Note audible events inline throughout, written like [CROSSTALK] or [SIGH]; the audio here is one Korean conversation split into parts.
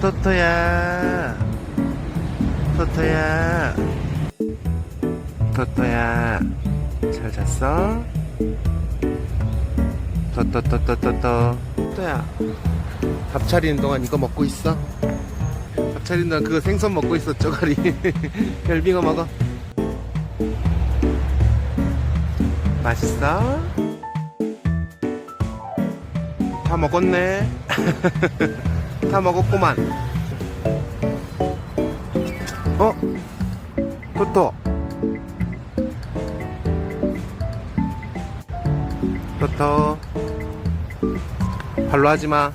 토토야. 토토야. 토토야. 잘 잤어? 토토토토토토. 토토야 밥 차리는 동안 이거 먹고 있어? 밥 차리는 동안 그거 생선 먹고 있어 쪼가리. [LAUGHS] 별빙어 먹어. 맛있어? 다 먹었네 [LAUGHS] 다 먹었구만. 어? 토토. 토토. 발로 하지마.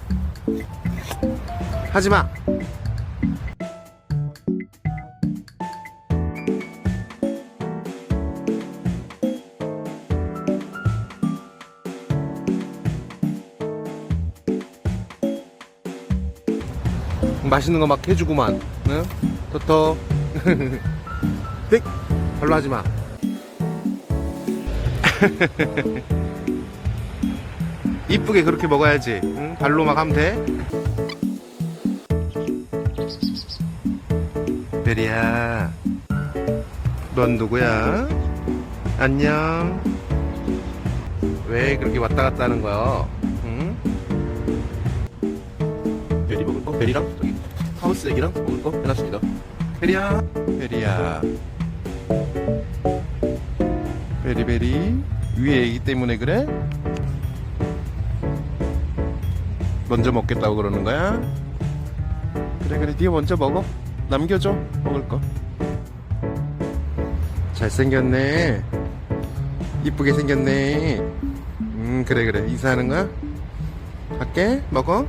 하지마 맛있는 거 막 해주구만 응? 토토 [LAUGHS] 띡 발로 하지마 [LAUGHS] 이쁘게 그렇게 먹어야지 응? 발로 막 하면 돼 베리야 넌 누구야? 안녕 왜 그렇게 왔다 갔다 하는 거야? 응? 베리랑 저기 하우스 애기랑 먹을 거 해놨습니다. 베리야. 베리야. 베리베리. 위에 애기 때문에 그래? 먼저 먹겠다고 그러는 거야? 그래 그래. 네가 먼저 먹어. 남겨줘. 먹을 거. 잘생겼네. 이쁘게 생겼네. 음 그래 그래. 이사하는 거야? 갈게. 먹어